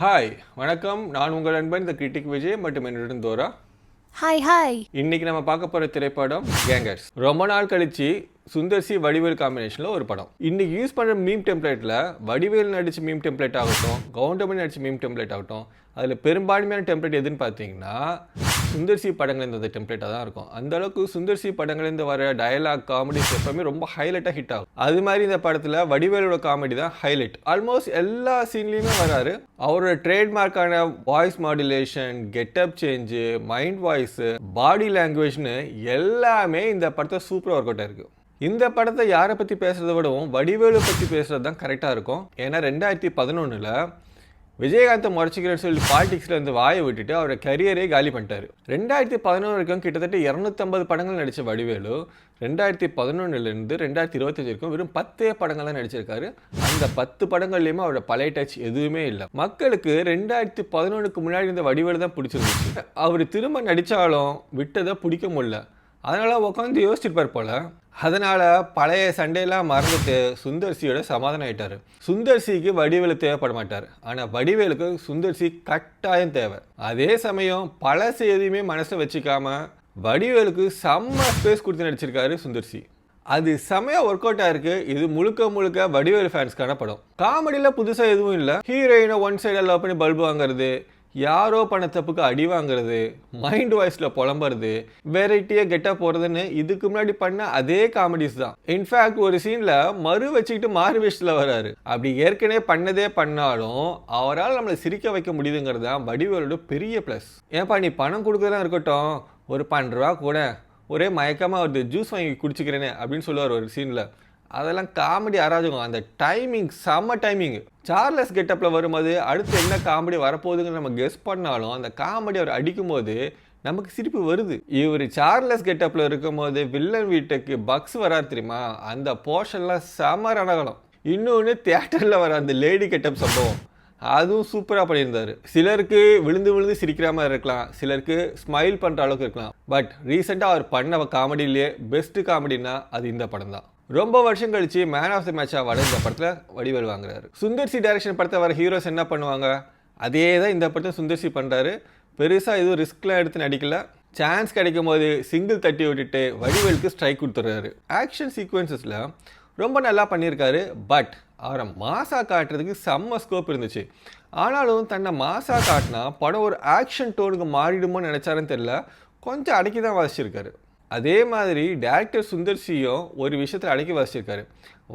Hi வணக்கம். நான் உங்கள் நண்பன் இந்த கிரிட்டிக் விஜய் மற்றும் என்னுடன் தோரா. ஹாய் ஹாய் இன்னைக்கு நம்ம பார்க்க போற திரைப்படம் கேங்கர்ஸ் ரொம்ப நாள் கழிச்சு சுந்தர் சி வடிவேல் காம்பினேஷனில் ஒரு படம். இன்னைக்கு யூஸ் பண்ணுற மீம் டெம்ப்ளேட்டில் வடிவேல் நடிச்ச மீம் டெம்ப்ளேட் ஆகட்டும் கவுண்டமணி நடிச்ச மீம் டெம்ப்ளேட் ஆகட்டும் அதில் பெரும்பான்மையான டெம்ப்ளேட் எதுன்னு பார்த்தீங்கன்னா சுந்தர் சி படங்கள் இந்த டெம்ப்ளேட்டாக தான் இருக்கும். அந்த அளவுக்கு சுந்தர் சி படங்கள்லேருந்து வர டயலாக் காமெடிஸ் எப்பவுமே ரொம்ப ஹைலைட்டாக ஹிட் ஆகும். அது மாதிரி இந்த படத்தில் வடிவேலோட காமெடி தான் ஹைலைட் ஆல்மோஸ்ட் எல்லா சீன்லேயுமே வராரு. அவரோட ட்ரேட்மார்க்கான voice modulation getup change mind voice body லாங்குவேஜ்னு எல்லாமே இந்த படத்தை சூப்பராக ஒர்க் அவுட்டாக இருக்குது இந்த படத்தை யாரை பற்றி பேசுறதை விடவும் வடிவேலு பற்றி பேசுகிறது தான் கரெக்டாக இருக்கும். ஏன்னா ரெண்டாயிரத்தி பதினொன்றில் விஜயகாந்தை முறைச்சிக்கிற சொல்லி பாலிடிக்ஸில் இருந்து வாயை விட்டுட்டு அவரோட கரியரே காலி பண்ணிட்டார். ரெண்டாயிரத்தி பதினொன்று வரைக்கும் கிட்டத்தட்ட இரநூத்தம்பது படங்கள் நடித்த வடிவேலு ரெண்டாயிரத்தி பதினொன்னுலேருந்து ரெண்டாயிரத்தி இருபத்தஞ்சு வரைக்கும் வெறும் பத்தே படங்கள் தான் நடிச்சிருக்காரு. அந்த பத்து படங்கள்லையுமே அவரோட பழைய டச் எதுவுமே இல்லை. மக்களுக்கு ரெண்டாயிரத்தி பதினொன்றுக்கு முன்னாடி இந்த வடிவேலு தான் பிடிச்சிருந்துச்சு. அவர் திரும்ப நடித்தாலும் விட்டதை பிடிக்க முடியல. அதனால் உட்காந்து யோசிச்சிருப்பார் போல. அதனால் பழைய சண்டையெல்லாம் மறந்துட்டு சுந்தர்சியோட சமாதானம் ஆயிட்டாரு. சுந்தர்சிக்கு வடிவேலு தேவைப்பட மாட்டார் ஆனால் வடிவேலுக்கு சுந்தர்சி கட்டாயம் தேவை. அதே சமயம் பழசு எதையுமே மனசில் வச்சுக்காம வடிவேலுக்கு செம்ம ஸ்பேஸ் கொடுத்து நடிச்சிருக்காரு சுந்தர்சி. அது செமையா ஒர்க் அவுட் ஆயிருக்கு. இது முழுக்க முழுக்க வடிவேலு ஃபேன்ஸ்க்கான படம். காமெடியில் புதுசாக எதுவும் இல்லை. ஹீரோயினை ஒன் சைடாக லவ் பண்ணி பல்பு வாங்குறது யாரோ பண்ண தப்புக்கு அடி வாங்குறது மைண்ட் வாய்ஸில் புலம்புறது வெரைட்டியாக கெட்டாக போகிறதுன்னு இதுக்கு முன்னாடி பண்ண அதே காமெடிஸ் தான். இன்ஃபேக்ட் ஒரு சீனில் மறு வச்சுக்கிட்டு மாறு வேஷத்தில் வராரு. அப்படி ஏற்கனவே பண்ணதே பண்ணாலும் அவரால் நம்மளை சிரிக்க வைக்க முடியுதுங்கிறது தான் வடிவேலோட பெரிய ப்ளஸ் ஏன்பா நீ பணம் கொடுக்குறதா இருக்கட்டும் ஒரு பன்னெண்டு ரூபா கூட ஒரே மயக்கமாக வருது ஜூஸ் வாங்கி குடிச்சிக்கிறேனே அப்படின்னு சொல்லுவார் ஒரு சீனில் அதெல்லாம் காமெடி அராஜகம். அந்த டைமிங் செம்ம டைமிங் சார்லஸ் கெட்டப்பில் வரும்போது அடுத்து என்ன காமெடி வரப்போகுதுன்னு நம்ம கெஸ் பண்ணாலும் அந்த காமெடி அவர் அடிக்கும்போது நமக்கு சிரிப்பு வருது. இவர் சார்லஸ் கெட்டப்பில் இருக்கும்போது வில்லன் வீட்டுக்கு பக்ஸ் வராது தெரியுமா? அந்த போர்ஷன்லாம் செம ரணகலம். இன்னொன்று தியேட்டரில் வர அந்த லேடி கெட்டப் சம்பவம். அதுவும் சூப்பராக பண்ணியிருந்தார். சிலருக்கு விழுந்து விழுந்து சிரிக்கிற மாதிரி இருக்கலாம். சிலருக்கு ஸ்மைல் பண்ணுற அளவுக்கு இருக்கலாம். பட் ரீசெண்டாக அவர் பண்ண காமெடியிலேயே பெஸ்ட்டு காமெடினா அது இந்த படம் தான் ரொம்ப வருஷம் கழிச்சு man of the match award இந்த படத்தில் வடிவேல் வாங்குறாரு. சுந்தர்சி டைரக்ஷன் படத்தை வர ஹீரோஸ் என்ன பண்ணுவாங்க? அதே தான் இந்த படத்தை சுந்தர்சி பண்ணுறாரு பெருசாக எதுவும் ரிஸ்க்லாம் எடுத்து நடிக்கல. சான்ஸ் கிடைக்கும் போது சிங்கிள் தட்டி விட்டுட்டு வடிவேலுக்கு ஸ்ட்ரைக் கொடுத்துட்றாரு. ஆக்ஷன் சீக்வன்சஸில் ரொம்ப நல்லா பண்ணியிருக்காரு. பட் அவரை மாசாக காட்டுறதுக்கு செம்ம ஸ்கோப் இருந்துச்சு. ஆனாலும் தன்னை மாசாக காட்டினா படம் ஒரு ஆக்ஷன் டோனுக்கு மாறிடுமோன்னு நினச்சாருன்னு தெரில கொஞ்சம் அடக்கி தான் வாசிச்சிருக்காரு. அதே மாதிரி டேரக்டர் சுந்தர்சியும் ஒரு விஷயத்தில் அடக்கி வசிச்சிருக்காரு.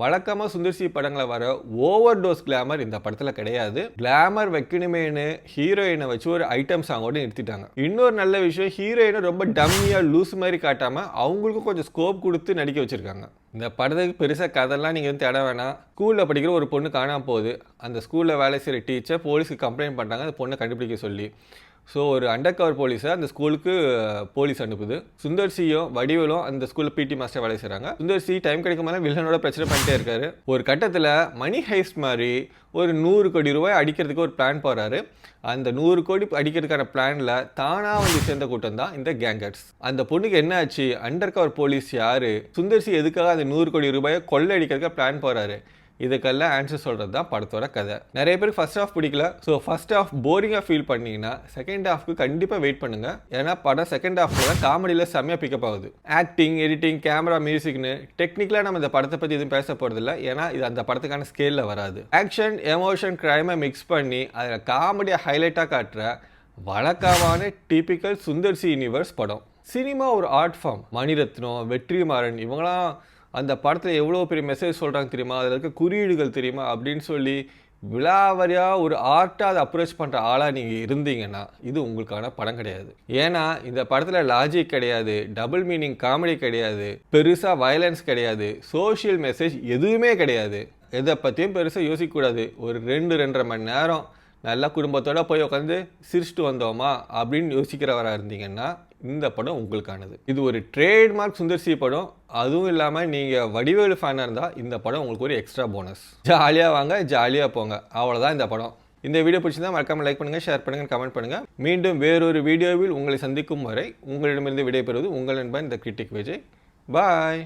வழக்கமாக சுந்தர்சி படங்களை வர ஓவர் டோஸ் கிளாமர் இந்த படத்தில் கிடையாது. கிளாமர் வைக்கணுமேனு ஹீரோயினை வச்சு ஒரு ஐட்டம் சாங்கோடு நிறுத்திட்டாங்க. இன்னொரு நல்ல விஷயம் ஹீரோயினை ரொம்ப டம்மியாக லூஸ் மாதிரி காட்டாமல் அவங்களுக்கும் கொஞ்சம் ஸ்கோப் கொடுத்து நடிக்க வச்சுருக்காங்க. இந்த படத்துக்கு பெருசாக கதைலாம் நீங்கள் வந்து தேட வேணாம். ஸ்கூலில் படிக்கிற ஒரு பொண்ணு காணாமல் போகுது. அந்த ஸ்கூலில் வேலை செய்கிற டீச்சர் போலீஸுக்கு கம்ப்ளைண்ட் பண்ணுறாங்க அந்த பொண்ணை கண்டுபிடிக்க சொல்லி ஸோ ஒரு அண்டர் கவர் போலீஸை அந்த ஸ்கூலுக்கு போலீஸ் அனுப்புது. சுந்தர் சியும் வடிவலும் அந்த ஸ்கூலில் பிடி மாஸ்டர் வேலை செய்கிறாங்க சுந்தர் சி டைம் கிடைக்கும்போது வில்லனோட பிரச்சனை பண்ணிட்டே இருக்காரு. ஒரு கட்டத்தில் மணி ஹைஸ்ட் மாதிரி ஒரு நூறு கோடி ரூபாய் அடிக்கிறதுக்கு ஒரு பிளான் போகிறாரு அந்த நூறு கோடி அடிக்கிறதுக்கான பிளானில் தானாக வந்து சேர்ந்த கூட்டம் தான் இந்த கேங்கர்ஸ் அந்த பொண்ணுக்கு என்ன ஆச்சு? அண்டர் கவர் போலீஸ் யார்? சுந்தர் சி எதுக்காக அந்த நூறு கோடி ரூபாயை கொள்ளை அடிக்கிறதுக்கு பிளான் போகிறாரு இதுக்கெல்லாம் ஆன்சர் சொல்கிறது தான் படத்தோட கதை. நிறைய பேருக்கு ஃபர்ஸ்ட் ஹாஃப் பிடிக்கல. ஸோ ஃபர்ஸ்ட் ஹாஃப் போரிங்காக ஃபீல் பண்ணீங்கன்னா செகண்ட் ஹாஃப்க்கு கண்டிப்பாக வெயிட் பண்ணுங்க. ஏன்னா படம் செகண்ட் ஹாஃப்ல காமெடியில் செம்மையாக பிக்கப் ஆகுது. ஆக்டிங் எடிட்டிங் கேமரா மியூசிக்னு டெக்னிக்கலாக நம்ம இந்த படத்தை பற்றி எதுவும் பேச போகிறதில்ல ஏன்னா இது அந்த படத்துக்கான ஸ்கேலில் வராது. ஆக்ஷன் எமோஷன் க்ரைமை மிக்ஸ் பண்ணி அதில் காமெடியை ஹைலைட்டாக காட்டுற வழக்கமான டிபிக்கல் சுந்தர்சி யூனிவர்ஸ் படம். சினிமா ஒரு ஆர்ட் ஃபார்ம் மணிரத்னம் வெற்றிமாறன் இவங்களாம் அந்த படத்தில் எவ்வளோ பெரிய மெசேஜ் சொல்கிறாங்க தெரியுமா? அதில் இருக்க குறியீடுகள் தெரியுமா? அப்படின்னு சொல்லி விழாவரியாக ஒரு ஆர்ட்டாக அதை அப்ரோச் பண்ணுற ஆளாக நீங்கள் இருந்தீங்கன்னா இது உங்களுக்கான படம் கிடையாது. ஏன்னா இந்த படத்தில் லாஜிக் கிடையாது டபுள் மீனிங் காமெடி கிடையாது பெருசாக வயலன்ஸ் கிடையாது சோஷியல் மெசேஜ் எதுவுமே கிடையாது. எதை பற்றியும் பெருசாக யோசிக்கக்கூடாது. ஒரு ரெண்டு ரெண்டரை மணி நேரம் நல்லா குடும்பத்தோடு போய் உட்காந்து சிரிச்சிட்டு வந்தோமா? அப்படின்னு யோசிக்கிறவராக இருந்தீங்கன்னா இந்த படம் உங்களுக்கானது. இது ஒரு ட்ரேட்மார்க் சுந்தர்சி படம். அதுவும் இல்லாமல் நீங்கள் வடிவேலு ஃபேனாக இருந்தால் இந்த படம் உங்களுக்கு ஒரு எக்ஸ்ட்ரா போனஸ் ஜாலியாக வாங்க ஜாலியாக போங்க. அவ்வளோதான் இந்த படம். இந்த வீடியோ பிடிச்சிருந்தா மறக்காமல் லைக் பண்ணுங்கள் ஷேர் பண்ணுங்கள் கமெண்ட் பண்ணுங்கள் மீண்டும் வேறொரு வீடியோவில் உங்களை சந்திக்கும் வரை உங்களிடமிருந்து விடைபெறுவது உங்கள் நண்பன் இந்த கிரிட்டிக் விஜய் பாய்